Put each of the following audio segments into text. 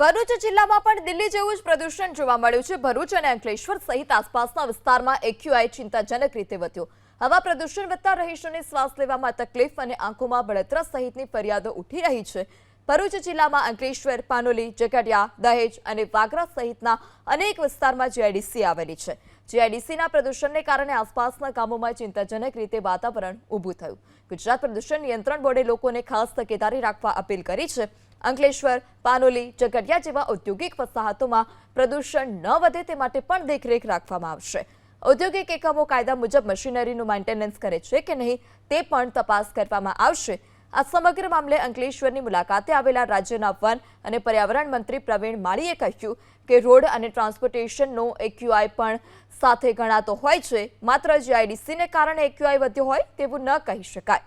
ભરૂચ જિલ્લામાં પણ દિલ્હી જેવું જ પ્રદૂષણ જોવા મળ્યું છે. ભરૂચ અને અંકલેશ્વર સહિત આસપાસના વિસ્તારમાં એક્યુઆઈ ચિંતાજનક રીતે વધ્યો. હવા પ્રદૂષણ વધતા રહીશોને શ્વાસ લેવામાં તકલીફ અને આંખોમાં બળતરા સહિતની ફરિયાદો ઉઠી રહી છે. ભરૂચ જિલ્લામાં અંકલેશ્વર, પાનોલી ઝઘડિયા દહેજ અને વાગરા સહિતના અનેક વિસ્તારમાં જીઆઈડીસી આવેલી છે. જીઆઈડીસીના પ્રદૂષણને કારણે આસપાસના ગામોમાં ચિંતાજનક રીતે વાતાવરણ ઊભું થયું. ગુજરાત પ્રદૂષણ નિયંત્રણ બોર્ડે લોકોને ખાસ તકેદારી રાખવા અપીલ કરી છે. અંકલેશ્વર, પાનોલી ઝઘડિયા જેવા ઔદ્યોગિક વસાહતોમાં પ્રદૂષણ ન વધે તે માટે પણ દેખરેખ રાખવામાં આવશે. ઔદ્યોગિક એકમો કાયદા મુજબ મશીનરીનું મેન્ટેનન્સ કરે છે કે નહીં તે પણ તપાસ કરવામાં આવશે. આ સમગ્ર મામલે અંકલેશ્વરની મુલાકાતે આવેલા રાજ્યના વન અને પર્યાવરણ મંત્રી પ્રવીણ માળીએ કહ્યું કે રોડ અને ટ્રાન્સપોર્ટેશનનો એક્યુઆઈ પણ સાથે ગણાતો હોય છે. માત્ર જીઆઈડીસીને કારણે એક્યુઆઈ વધ્યો હોય તેવું ન કહી શકાય.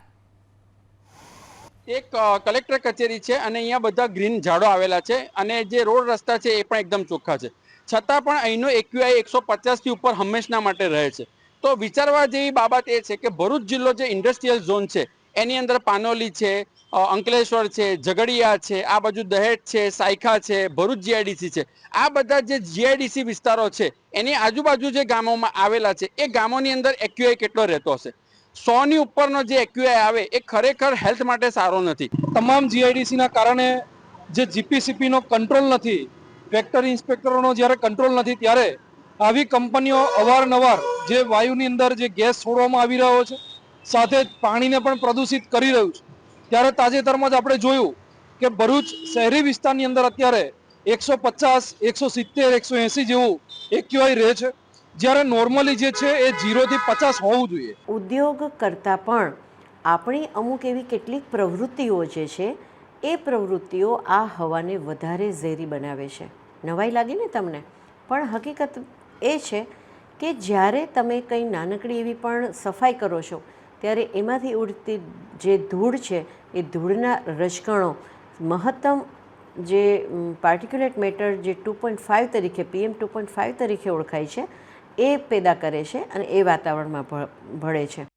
એક કલેક્ટર કચેરી છે અને અહીંયા બધા ગ્રીન ઝાડો આવેલા છે અને જે રોડ રસ્તા છે એ પણ એકદમ ચોખ્ખા છે. છતાં પણ અહીંનો એક્યુઆઈ એકસો પચાસથી ઉપર હંમેશના માટે રહે છે. તો વિચારવા જેવી બાબત એ છે કે ભરૂચ જિલ્લો જે ઇન્ડસ્ટ્રીયલ ઝોન છે, એની અંદર પાનોલી છે અંકલેશ્વર છે, ઝઘડિયા છે, આ બાજુ દહેજ છે, સાયખા છે, ભરૂચ જીઆઈડીસી છે. આ બધા જે જીઆઈડીસી વિસ્તારો છે, એની આજુબાજુ જે ગામોમાં આવેલા છે, એ ગામોની અંદર એક્યુઆઈ કેટલો રહેતો હશે? સોની ઉપરનો જે એક્યુઆઈ આવે, એ ખરેખર હેલ્થ માટે સારો નથી. તમામ જીઆઈડીસીના કારણે જે જીપીસીપીનો કંટ્રોલ નથી ફેક્ટરી ઇન્સ્પેક્ટરોનો જ્યારે કંટ્રોલ નથી, ત્યારે આવી કંપનીઓ અવારનવાર જે વાયુની અંદર જે ગેસ છોડવામાં આવી રહ્યો છે, સાથે જ પાણીને પણ પ્રદૂષિત કરી રહ્યું છે. ત્યારે તાજેતરમાં જ આપણે જોયું કે ભરૂચ શહેરી વિસ્તારની અંદર અત્યારે એકસો પચાસ, એકસો સિત્તેર, એકસો એંસી જેવું એક્યુઆઈ રહે છે. જ્યારે નોર્મલી જે છે એ જીરોથી પચાસ હોવું જોઈએ. ઉદ્યોગ કરતાં પણ આપણી અમુક એવી કેટલીક પ્રવૃત્તિઓ જે છે, એ પ્રવૃત્તિઓ આ હવાને વધારે ઝેરી બનાવે છે. નવાઈ લાગી ને તમને? પણ હકીકત એ છે કે જ્યારે તમે કંઈ નાનકડી એવી પણ સફાઈ કરો છો, ત્યારે એમાંથી ઉડતી જે ધૂળ છે, એ ધૂળના રજકણો, મહત્તમ જે પાર્ટિક્યુલેટ મેટર જે ટુ પોઈન્ટ ફાઇવ તરીકે પીએમ ટુ પોઈન્ટ ફાઇવ તરીકે ઓળખાય છે એ પેદા કરે છે અને એ વાતાવરણમાં ભળે છે.